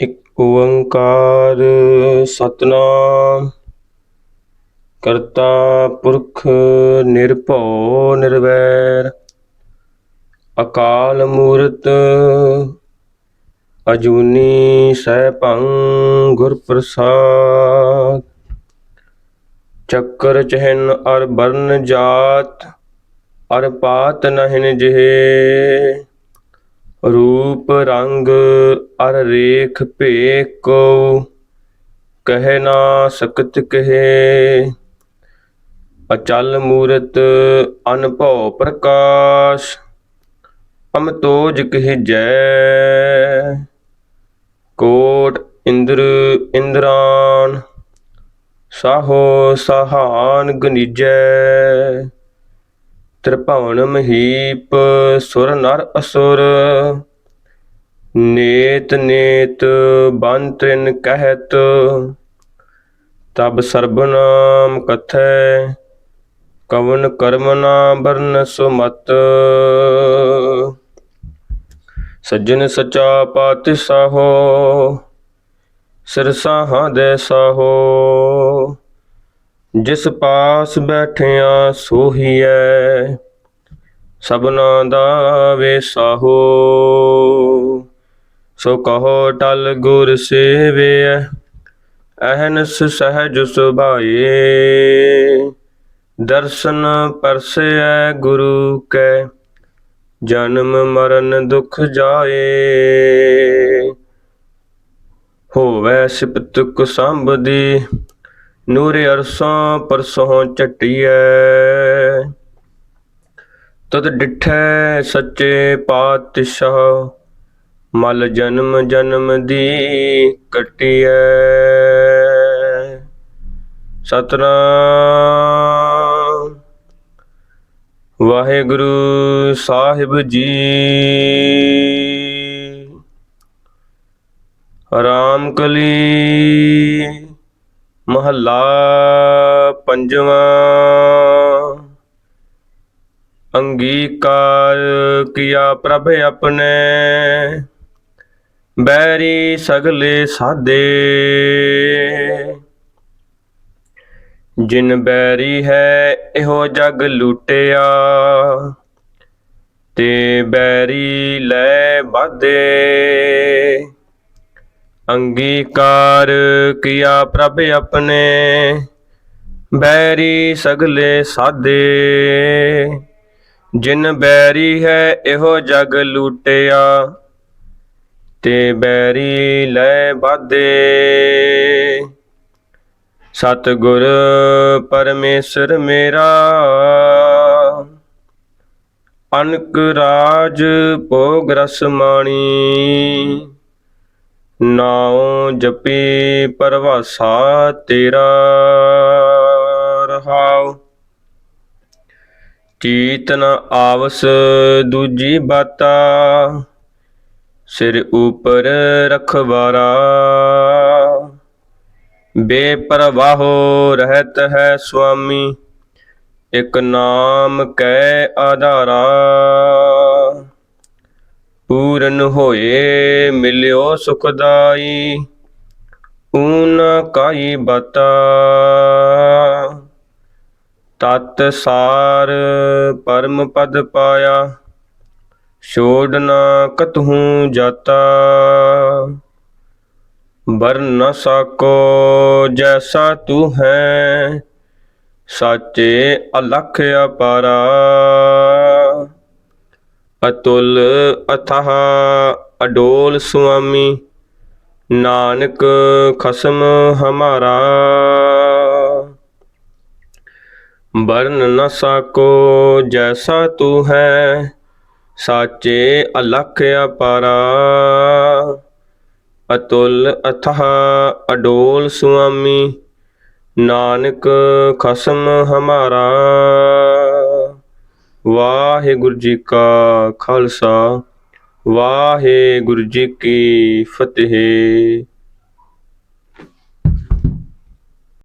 ਇਕ ਓੰਕਾਰ ਸਤਨਾਮ। ਕਰਤਾ ਪੁਰਖ ਨਿਰਭਉ ਨਿਰਵੈਰ। ਅਕਾਲ ਮੂਰਤ ਅਜੂਨੀ ਸੈਭੰ ਗੁਰ ਪ੍ਰਸਾਦ ਚੱਕਰ ਚਹਿਨ ਅਰ ਬਰਨ ਜਾਤ, ਅਰ ਪਾਤ ਨਹਿਨ ਜਿਹੇ। ਰੂਪ ਰੰਗ ਅਰ ਰੇਖ ਭੇਖ ਕੋ ਕਹਿ ਨਾ ਸਕਤ ਕਹੇ। ਅਚਲ ਮੂਰਤ ਅਨਭਉ ਪ੍ਰਕਾਸ਼, ਅਮਤੋਜ ਕਹਿਜੈ ਕੋਟ ਇੰਦਰ, ਇੰਦਰਾਨ, ਸਾਹੋ ਸਹਾਨ ਗਨੀਜੈ। ਤ੍ਰਿਭਵਨ ਮਹੀਪ, ਸੁਰ ਨਰ ਅਸੁਰ ਨੇਤ ਨੇਤ ਬੰਤ੍ਰਿਨ ਕਹਿਤ, ਤਬ ਸਰਬਨਾਮ ਕਥੈ, ਕਵਨ ਕਰਮ ਨਾ ਬਰਨ ਸੁਮਤ। ਸੱਜਣ ਸਚਾ ਪਾਤਿ ਸਾਹੋ ਸਿਰਸਾਹਾਂ ਦੇ ਸਾਹੋ। ਜਿਸ ਪਾਸ ਬੈਠਿਆ ਸੋਹੀਐ, ਸਭਨਾ ਦਾ ਵੇ ਸਾਹੋ। ਸੋ ਕਹੋ ਟਲ ਗੁਰ ਸੇਵਿਐ ਅਹਨਸ ਸਹਿਜ ਸੁਭਾਏ। ਦਰਸ਼ਨ ਪਰਸੈ ਗੁਰੂ ਕੈ, ਜਨਮ ਮਰਨ ਦੁਖ ਜਾਏ। ਹੋਵੈ ਸਿਪਤ ਕੁ ਸੰਬਦੀ ਨੂਰ ਅਰਸਾਂ ਪਰਸੋਂ ਚਟਿਐ ਤਦ ਡਿਠੈ ਸੱਚੇ ਪਾਤਸ਼ਾਹ ਮਲ ਜਨਮ ਜਨਮ ਦੀ ਕਟਿਐ। ਸਤਨਾਮ। ਵਾਹਿਗੁਰੂ ਸਾਹਿਬ ਜੀ। ਰਾਮ ਕਲੀ ਮਹੱਲਾ ਪੰਜਵਾਂ। ਅੰਗੀਕਾਰ ਕੀਆ ਪ੍ਰਭ ਆਪਣੇ। ਬੈਰੀ ਸਗਲੇ ਸਾਦੇ। ਜਿਨ ਬੈਰੀ ਹੈ, ਇਹੋ ਜਗ ਲੂਟਿਆ। ਤੇ ਬੈਰੀ ਲੈ ਬਾਦੇ ਅੰਗੀਕਾਰ ਕੀਆ ਪ੍ਰਭ ਆਪਣੇ। ਬੈਰੀ ਸਗਲੇ ਸਾਦੇ। ਜਿਨ ਬੈਰੀ ਹੈ, ਇਹੋ ਜਗ ਲੂਟਿਆ। ਤੇ ਬੈਰੀ ਲੈ ਬਾਦੇ ਸਤਿਗੁਰ ਪਰਮੇਸ਼ਰ ਮੇਰਾ, ਅਨਕ ਰਾਜ ਭੋਗ ਰਸ ਮਾਣੀ। ਨਾਉ ਜਪੀ ਪਰਵਾਸਾ ਤੇਰਾ, ਰਹਾਉ। ਚੀਤ ਆਵਸ ਦੂਜੀ ਬਾਤਾ। ਸਿਰ ਉਪਰ ਰਖਵਾਰਾ। ਬੇਪਰਵਾਹੋ ਰਹਿਤ ਹੈ ਸੁਆਮੀ, ਇਕ ਨਾਮ ਕੈ ਆਧਾਰਾ। ਪੂਰਨ ਹੋਏ ਮਿਲਿਓ ਸੁਖਦਾਈ, ਊਨ ਕਾਈ ਬਤਾ। ਤਤ ਸਾਰ ਪਰਮ ਪਦ ਪਾਇਆ। ਛੋੜ ਨਾ ਕਤਹੂ ਜਾਤਾ, ਬਰ ਨ ਸਕੋ ਜੈਸਾ ਤੂੰ ਹੈ, ਸਾਚੇ ਅਲਖ ਅਪਾਰਾ। ਅਤੁਲ ਅਥਾਹ ਅਡੋਲ ਸੁਆਮੀ, ਨਾਨਕ ਖਸਮ ਹਮਾਰਾ। ਬਰਨ ਨ ਸਕੋ ਜੈਸਾ ਤੂੰ ਹੈ ਸਾਚੇ ਅਲਖ ਅਪਾਰਾ ਅਤੁਲ ਅਥਾਹ ਅਡੋਲ ਸੁਆਮੀ, ਨਾਨਕ ਖਸਮ ਹਮਾਰਾ। ਵਾਹਿਗੁਰੂ ਜੀ ਕਾ ਖਾਲਸਾ, ਵਾਹਿਗੁਰੂ ਜੀ ਕੀ ਫਤਿਹ।